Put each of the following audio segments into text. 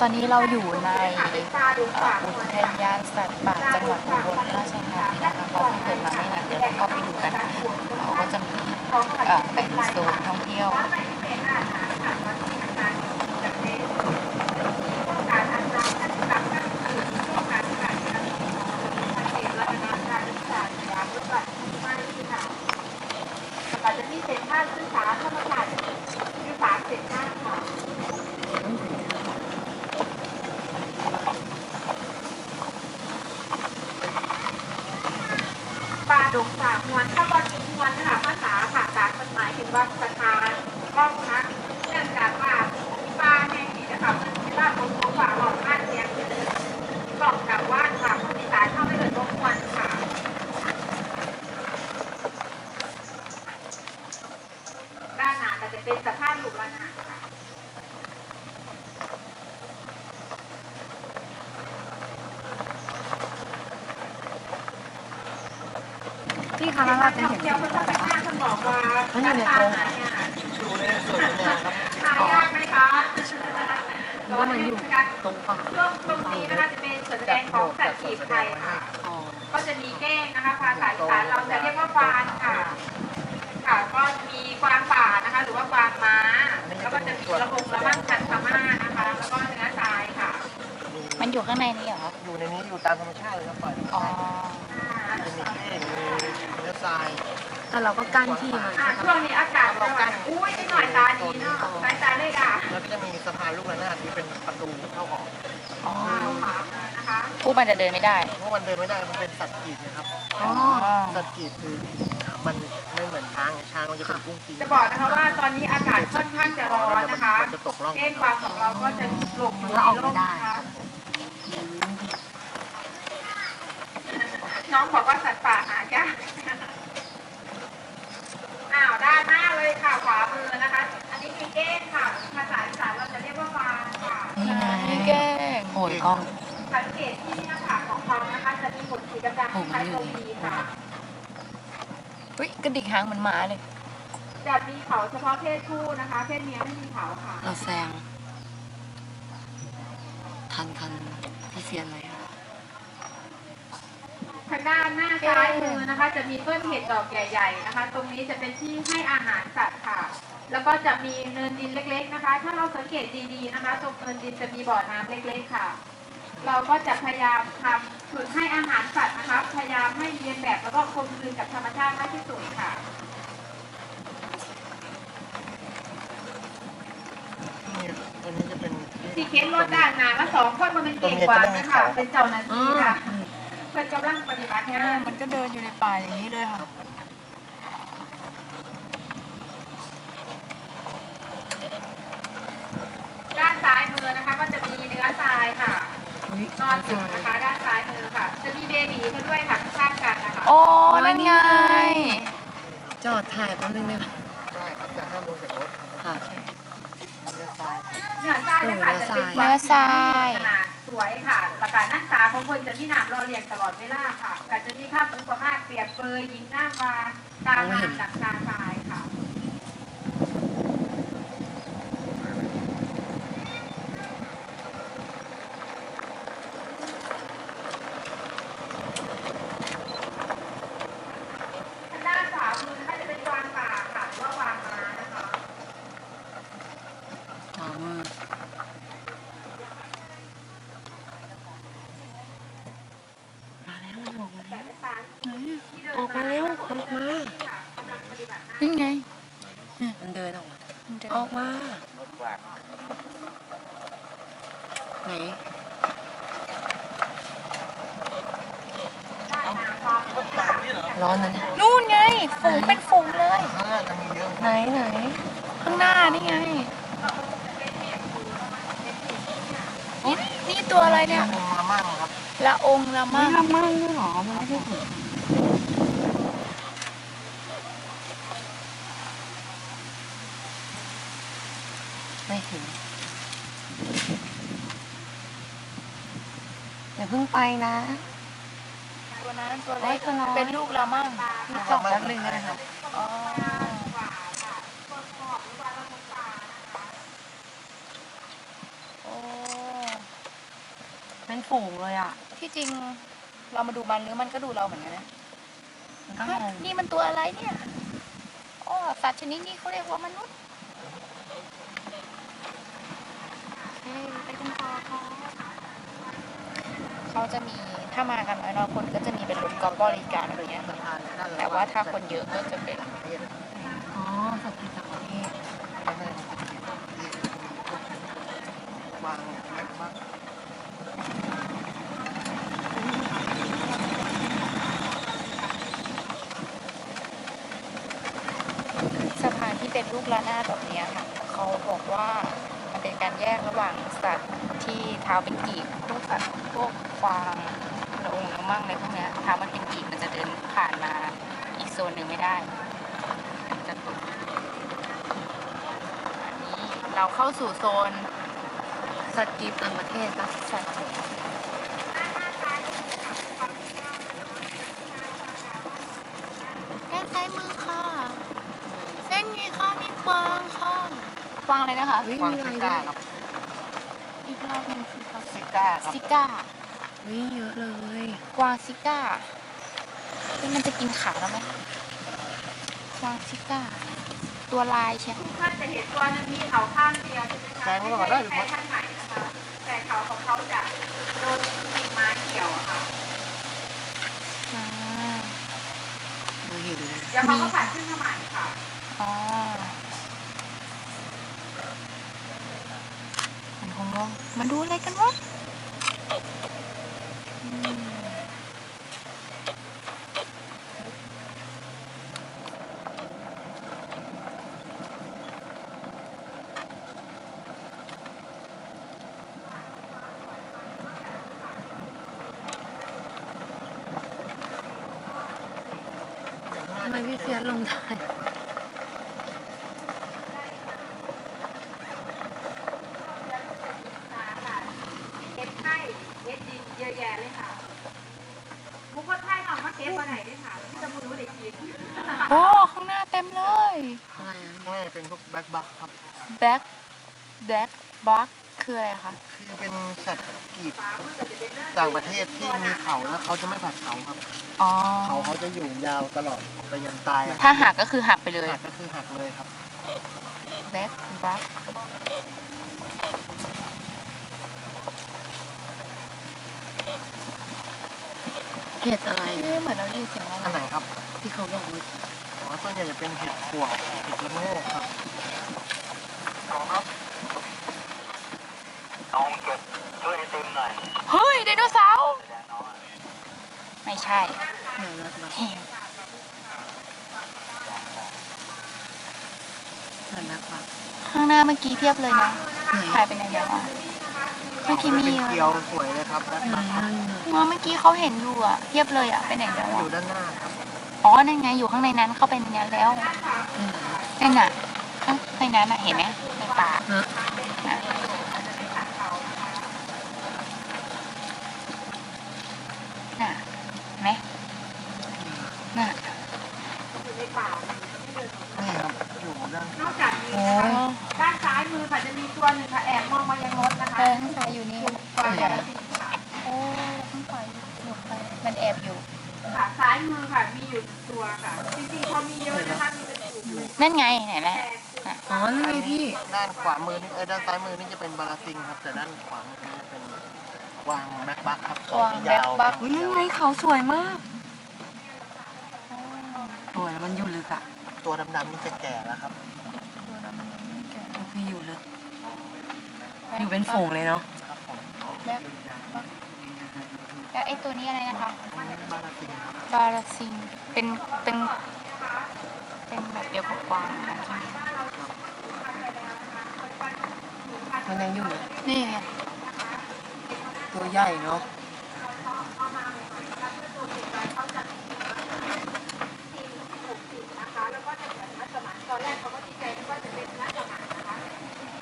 ตอนนี้เราอยู่ในอุทยานสัตว์ป่าจังหวัดอุบลราชธานีนะคะเพราะเพิ่งเกิดมาไม่นานเดี๋ยวเราก็ไปดูกันเราก็จะมีเอ่อเป็นโซนท่องเที่ยว เราจะมีเซ็นทรัลศึกษาธรรมศาสตร์ศึกษาเซ็นทรัลค่ะปลาดงสามมวนถ้าบอลทุกมวนนะคะภาษาค่ะจากกฎ หมายเห็นว่าประธานต้องนะเนื่องจากว่าปลาแห่งนี้นะคะมันมีว่าคนของฝาหลอกมากเสียงหลอกกับว่านค่ะคนอีสานเข้าไม่เกิดรบกวนค่ะด้านหน้าก็จะเป็นสภาพหลุมละนาค่ะพี่คะแล้วเราจะท่องเห็น เที่ยวคนเข้าไปห้างคนบอกว่ามันอยู่ในร้านโรงอาหารเนี่ยดูในส่วนของงานครับหายากไหมคะว่ามันอยู่ตรงฝั่งช่วงตรงนี้นะคะจะเป็นส่วนแสดงของสัตว์ปีกไทยค่ะอ๋อก็จะมีเก้งนะคะภาษาอีสานเราจะเรียกว่าฟานค่ะ ค่ะก็มีกวางป่านะคะ หรือว่ากวางม้า แล้วก็จะมีระพงระมั่งคันพม่านะคะ แล้วก็เนื้อทรายค่ะ มันอยู่ข้างในนี้เหรอครับอยู่ในนี้อยู่ตามธรรมชาติเลยครับปล่อยธรรมอ๋อชาติจะมีเก้งมีเนื้อทราย แต่เราก็กั้นที่มันอ่าช่วงนี้อากาศร้อนอุ้ยนิดหน่อยตาดีเนาะสายตาเลยอะแล้วก็จะมีสะพานลูกระนาดที่เป็นประตูเข้าออกอ๋อขวานะคะผู้มันจะเดินไม่ได้ เพราะมันเดินไม่ได้มันเป็นสัตว์กีบนะครับอ๋อสัตว์กีบคือมันไม่เหมือนช้างช้างมันจะเป็นกุ้งกีบจะบอกนะคะว่าตอนนี้อากาศค่อนข้างจะร้อนนะคะมันจะตกร่องเก้งกวางของเราก็จะหลบอยู่ในร่มนะคะน้องบอกว่าสัตว์ป่าหายากอ้าวด้านหน้าเลยค่ะขวามือนะคะ อันนี้คือเก้งค่ะ ภาษาอีสานเราจะเรียกว่าฟานค่ะนี่ไงแก้งโอ้ยกล้อง สังเกตที่หน้าผากของเขานะคะ จะมีขนสีดำๆคล้ายๆตัววีค่ะเฮ้ยกระดิกหางเหมือนหมาเลยจะมีเขาเฉพาะเพศผู้นะคะ เพศเมียไม่มีเขาค่ะ เราแซงทันทันพี่เซียนเลยอะทางด้านหน้าซ้ายมือนะคะ จะมีต้นเห็ดดอกใหญ่ ๆนะคะ ตรงนี้จะเป็นที่ให้อาหารสัตว์ค่ะ แล้วก็จะมีเนินดินเล็ก ๆนะคะ ถ้าเราสังเกตดีๆนะคะ ตรงเนินดินจะมีบ่อน้ำเล็ก ๆค่ะ เราก็จะพยายามทำฝึกให้อาหารสัตว์นะคะ พยายามให้เรียนแบบแล้วก็คงคืนกับธรรมชาติมากที่สุดค่ะนี่ตัวนี้จะเป็นสีเค้นรถด้านหน้ามาสองคนมันเป็นเก่งกว่านะคะเป็นเจ้าหน้าที่ค่ะ เพื่อนกำลังปฏิบัติงานมันก็เดินอยู่ในป่าอย่างนี้เลยค่ะ ด้านซ้ายมือนะคะก็จะมีเนื้อทรายค่ะนอนอยู่นะคะด้านซ้ายมือค่ะ จะมีเบบีเขาด้วยค่ะข้างๆกันนะคะโอ้นั่นไง จอดถ่ายแป๊บนึงได้ไหมได้ครับแต่ห้ามลงจากรถค่ะเนื้อทรายเนื้อทรายนะคะจะเป็นเนื้อทรายขนาด สวยค่ะประกาศนักตาของคนจะมีน้ำรอเรียงตลอดเวลาค่ะก็จะมีภาพอุขภาเปรียบเปรยยิงหน้าวาตามมาจากตาตายค่ะ ทางด้านขวามือนะคะจะเป็นกวางป่าค่ะหรือว่ากวางม้านะคะ ขวามือมาแล้วมันออกมา แต่ แล้ว เป็นปลาที่เดิน ออกมาแล้วออกมา ค่ะกำลังปฏิบัติห น้านี่ไง มันเดินออกมามันจะออกมารถกวาดไหนได้น้ำความกดค่ะร้อนนะเนี่ยนู่นไง ฝูงเป็นฝูงเลยอ่าจะมีเยอะไหนไหน ข้างหน้านี่ไง นี่นี่ตัวอะไรเนี่ยมุมมามั่งครับละองค์ละมั่งทำมั่งด้วยเหรอมันไม่ใช่ถึงไม่ถึงอย่าเพิ่งไปนะตัวนั้นตัวเล็กตัวน้อยเป็นลูกละมั่งลูกสองแป๊บนึงนะคะอ๋อกว่าค่ะกดขอบหรือว่าเราต้องปลานะคะโอ้เป็นฝูงเลยอะ ที่จริงเรามาดูมันหรือมันก็ดูเราเหมือนกันนะมันก็เฮ้ยงง นี่มันตัวอะไรเนี่ยอ๋อสัตว์ชนิดนี้เขาเรียกว่ามนุษย์โอเคไปกันต่อค่ะ เขาจะมีถ้ามากันน้อยๆคนก็จะมีเป็นรถกอล์ฟบริการอะไรอย่างเงี้ยสะแต่ว่าถ้าคนเยอะก็จะเป็นอ๋อสัตว์ต่างประเทศไม่ใช่มันจะเป็นประเทศวางแม็กบักสะพานที่เป็นรูประนาดแบบเนี้ยค่ะเขาบอกว่ามันเป็นการแยกระหว่างสัตว์ที่เท้าเป็นกีบพวกสัตว์พวก ควางกระองกระมั่งอะไรพวกเนี้ยเท้ามันเป็นกีบมันจะเดินผ่านมาอีกโซนหนึ่งไม่ได้มันจะตกอันนี้เราเข้าสู่โซนสัตว์กีบต่างประเทศปะสัตว์ด้านซ้ายมือค่ะ เส้นไงคะมีกวางค่ะกวางอะไรนะคะวิวางมีอะไรซิด้ก้าวยครับอีกรอบหนึงสิคะซิก้าครับซิก้า วิเยอะเลย กวางซิก้าเฮ้ยมันจะกินขาแล้วไหมกวางซิก้า ตัวลายใช่ไหมทุกท่านจะเห็นตัวหนึงมีเขาข้างเดียวใช่ไหมคะแซงไว้ก่อนได้หรือไม่ไม่ใช่ท่านไหนนะคะแต่เขาของเขาจะโดนกิ่งไม้เกี่ยวอะค่ะอ่าเราเห็นเลยเดี๋ยวเขาก็ผัดขึ้นมาใหม่ค่ะอ๋อมันคงงงมาดูอะไรกันวะอืม ทำไมพี่เฟียส ลงได้เก็บไข่เยอะแยะเลยค่ะมุกคนไทยเอามาเก็บมาไหนด้วยค่ะที่จะมารู้ได้กินโอ้ข้างหน้าเต็มเลยอะไรอะไม่เป็นพวกแบ็คบักครับ แบ็คแบ็คบัค คืออะไรคะ คือเป็นสัตว์กีบต่างประเทศที่มีเขาแล้วเขาจะไม่ผัดเขาครับ อ๋อ เขาเขาจะอยู่ยาวตลอดไปยันตายอะถ้าหักก็คือหักไปเลย หักก็คือหักเลยครับแบ็คบัคเห็ดอะไรเอ๊ะเหมือนเราได้ยินเสียงอะไรอันไหนครับ ที่เขาบอกว่าอ๋อส่วนใหญ่จะเป็นเห็ดขวดเห็ดละโงกครับ เฮ้ยไดโนเสาร์ไม่ใช่เหนือรัดบักเห็นเหนือรัดบักข้างหน้าเมื่อกี้เพียบเลยนะไหนหายไปไหนแล้วอะเมื่อกี้มีเป็นอะเกลียวสวยเลยครับแบ็คไหนบักอะไหนอ๋อเมื่อกี้เขาเห็นอยู่อะเพียบเลยอะไปไหนแล้วออะยู่ด้านหน้าครับอ๋อนั่นไงอยู่ข้างในนั้นเข้าไปในนั้นแล้วไหนนั่นน่ะข้างในนั้นน่ะเห็นไหมในป่า ฮะ น่ะน่ะเห็นไหม น่ะอยู่ในป่านี่ครับอยู่ด้านนอกจากนี้โอ้นะคะด้านซ้ายมือค่ะจะมีตัวหนึ่งค่ะแอบมองมายังรถนะคะเออข้างซ้ายอยู่นี่ปลาใหญ่ค่ะโอ้ข้างขวาหลบไปมันแอบอยู่ค่ะซ้ายมือค่ะมีอยู่ตัวค่ะจริงๆพอมีเยอะนะคะมีเป็นกลุ่มเลยนั่นไงไหนแหละแต่อ๋อนั่นไงพี่ด้านขวามือนี่เออด้านซ้ายมือนี่จะเป็นบาลาซิงครับ แต่ด้านขวามือนี่จะเป็นกวางแบ็คบักครับกวางแบ็คบัคอุ้ยนั่นไงเขาสวยมาก สวยมันอยู่ลึกอะตัวดำๆนี่จะแก่แล้วครับพี่อยู่ลึก อยู่เป็นฝูงเลยเนาะครับผมแบ็คบัคแล้วไอ้ตัวนี้อะไรนะคะบาลาซิงครับบาราซิงเป็นเป็นเป็นแบบเดียวกับกวางค่ะมันยังอยู่นี่ไงตัวใหญ่เนาะนะคะแล้วก็จะเป็นนักสมานตอนแรกเขาก็ดีใจนึกว่าจะเป็นนักสมานนะคะ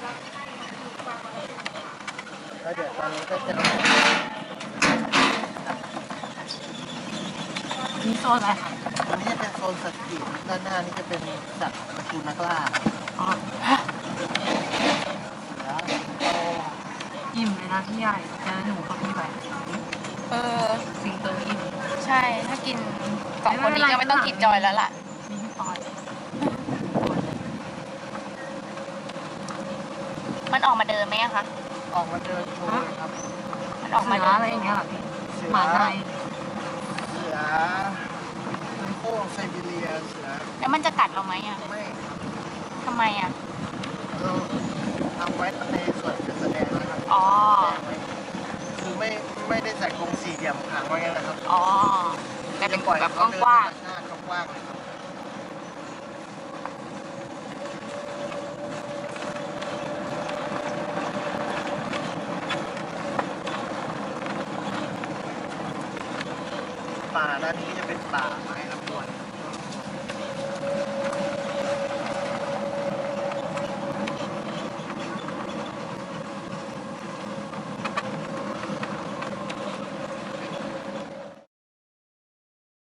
เราไม่ได้มีความประสงค์ แล้วเดี๋ยวตอนนี้ก็จะนี่โซนอะไรคะอันนี้จะเป็นโซนสัตว์กีบด้านหน้านี่จะเป็นสัตว์ตระกูลนักล่าอ๋อเสือโตอิ่มเลยนะพี่ใหญ่เจอหนูกับพี่ไปเออ สิงโตอิ่มใช่ ถ้ากินสองคนนี้ก็ไม่ต้องกินจอยแล้วล่ะ มีพี่ปอยมันออกมาเดินไหมอะคะ ออกมาเดินโชว์เลยครับมันออกมาเสืเดิอนอะไรอย่างเงี้ยเหรอพี่เสือหมาไทยเสือโค้งไซบีเรียเสือแล้วมันจะกัดเราไหมอะไม่ทำไมอะเราทำไว้ในส่วนการแสดงนะครับอ๋อ แสดงไว้คือไม่ไม่ได้ใส่กรงสี่เหลี่ยมขังไว้งั้นนะครับอ๋อ แต่เป็นปล่อยแบบเขาเดินกว้างธรรมชาติกว้างๆเลยครับ ป่าด้านนี้จะเป็นป่าไม้